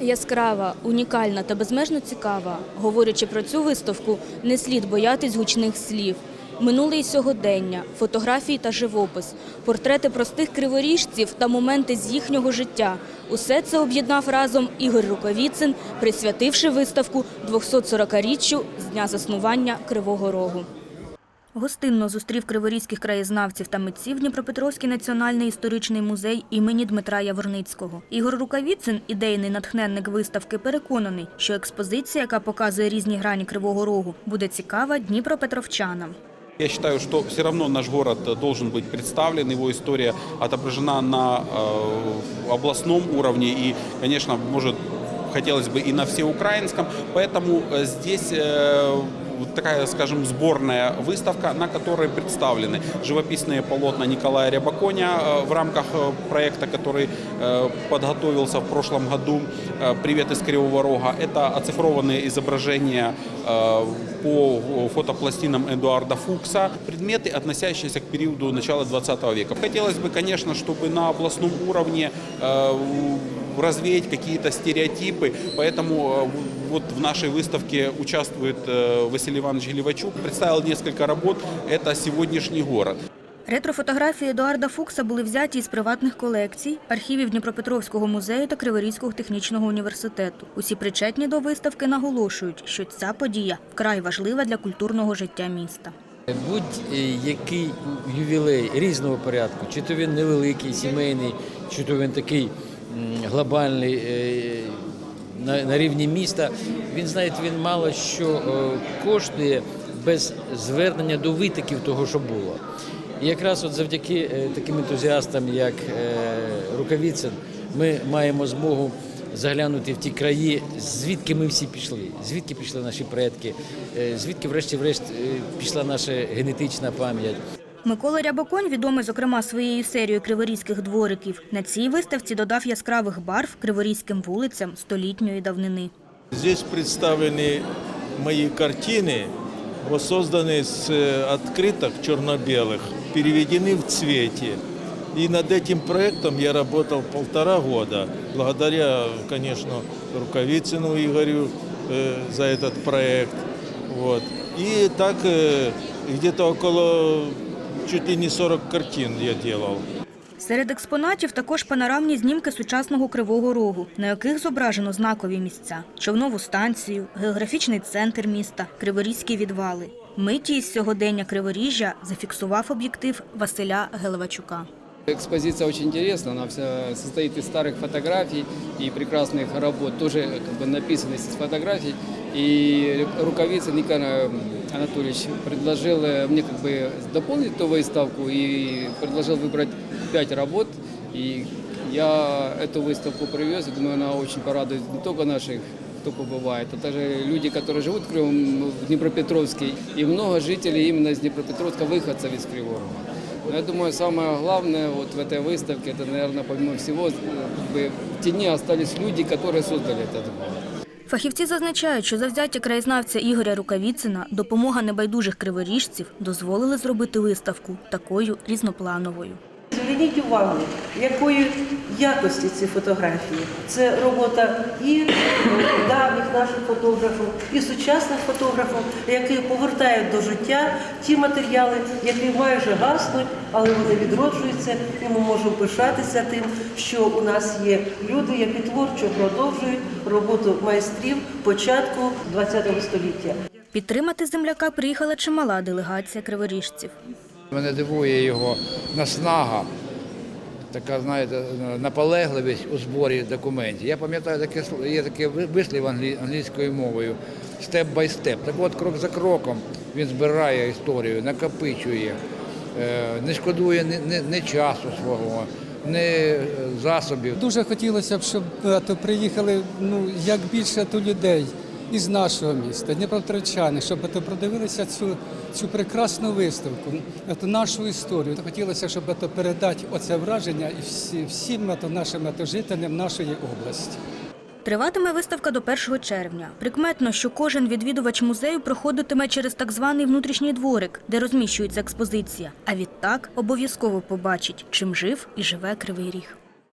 Яскрава, унікальна та безмежно цікава. Говорячи про цю виставку, не слід боятись гучних слів. Минуле і сьогодення, фотографії та живопис, портрети простих криворіжців та моменти з їхнього життя. Усе це об'єднав разом Ігор Рукавіцин, присвятивши виставку 240-річчю з дня заснування Кривого Рогу. Гостинно зустрів криворізьких краєзнавців та митців Дніпропетровський національний історичний музей імені Дмитра Яворницького. Ігор Рукавіцин, ідейний натхненник виставки, переконаний, що експозиція, яка показує різні грані Кривого Рогу, буде цікава дніпропетровчанам. Я считаю, что все равно наш город должен быть представлен, его история отображена на э, областном уровне и, конечно, может хотелось бы и на всеукраинском. Поэтому э, здесь э, вот такая, скажем, сборная выставка, на которой представлены живописные полотна Николая Рябаконя э, в рамках э, проекта, который э, подготовился в прошлом году э, «Привет из Кривого Рога». Это оцифрованные изображения э, по фотопластинам Эдуарда Фукса, предметы, относящиеся к периоду начала 20 века. Хотелось бы, конечно, чтобы на областном уровне э, развеять какие-то стереотипы, поэтому э, вот в нашей выставке участвует э, Василий Иванович Гелевачук, представил несколько работ, это сегодняшний город. Ретрофотографії Едуарда Фукса були взяті із приватних колекцій, архівів Дніпропетровського музею та Криворізького технічного університету. Усі причетні до виставки наголошують, що ця подія вкрай важлива для культурного життя міста. Будь-який ювілей різного порядку, чи то він невеликий, сімейний, чи то він такий м, глобальний е, на, на рівні міста, він знаєте, він мало що е, коштує без звернення до витоків того, що було. І якраз от завдяки е, таким ентузіастам, як Рукавіцин, ми маємо змогу заглянути в ті краї, звідки ми всі пішли, звідки пішли наші предки, звідки, врешті-врешт, пішла наша генетична пам'ять. Микола Рябоконь, відомий зокрема своєю серією криворізьких двориків, на цій виставці додав яскравих барв криворізьким вулицям столітньої давнини. Здесь представлены мои картины, воссозданные с э, открыток черно-белых, переведены в цвете. И над этим проектом я работал полтора года, благодаря, конечно, Рукавицыну Игорю э, за этот проект. Вот. И так э, где-то около чуть ли не 40 картин я делал. Серед експонатів також панорамні знімки сучасного Кривого Рогу, на яких зображено знакові місця – човнову станцію, географічний центр міста, Криворізькі відвали. Миті із сьогодення Криворіжжя зафіксував об'єктив Василя Гелевачука. Экспозиция очень интересна, она вся состоит из старых фотографий и прекрасных работ, тоже как бы написанных из фотографий. И рукавица Николай Анатольевич предложил э, мне как бы дополнить эту выставку и предложил выбрать пять работ. И я эту выставку привез, и думаю, она очень порадует не только наших кто побывает, а также люди, которые живут в, Кривом, в Днепропетровске, и много жителей именно из Днепропетровска, выходцев из Кривого Рога. Но я думаю, самое главное вот в этой выставке, это, наверное, помимо всего, э, как бы в тени остались люди, которые создали этот город. Фахівці зазначають, що завзяття краєзнавця Ігоря Рукавіцина, допомога небайдужих криворіжців дозволили зробити виставку такою різноплановою. Зверніть увагу, якої якості ці фотографії. Це робота і давніх наших фотографів, і сучасних фотографів, які повертають до життя ті матеріали, які майже гаснуть, але вони відроджуються, і ми можемо пишатися тим, що у нас є люди, які творчо продовжують роботу майстрів початку ХХ століття. Підтримати земляка приїхала чимала делегація криворіжців. Мене дивує його наснага, така, знаєте, наполегливість у зборі документів. Я пам'ятаю, таке є таке вислів англі- англійською мовою степ бай степ. Так от крок за кроком він збирає історію, накопичує, е, не шкодує ні, часу свого, ні е, засобів. Дуже хотілося б, щоб е, то приїхали ну як більше то людей із нашого міста, дніпропетровчани, щоб то продивилися цю, цю прекрасну виставку, е, нашу історію. Хотілося, щоб то передати оце враження і всі, всім нашим жителям нашої області. Триватиме виставка до 1 червня. Прикметно, що кожен відвідувач музею проходитиме через так званий внутрішній дворик, де розміщується експозиція. А відтак обов'язково побачить, чим жив і живе Кривий Ріг.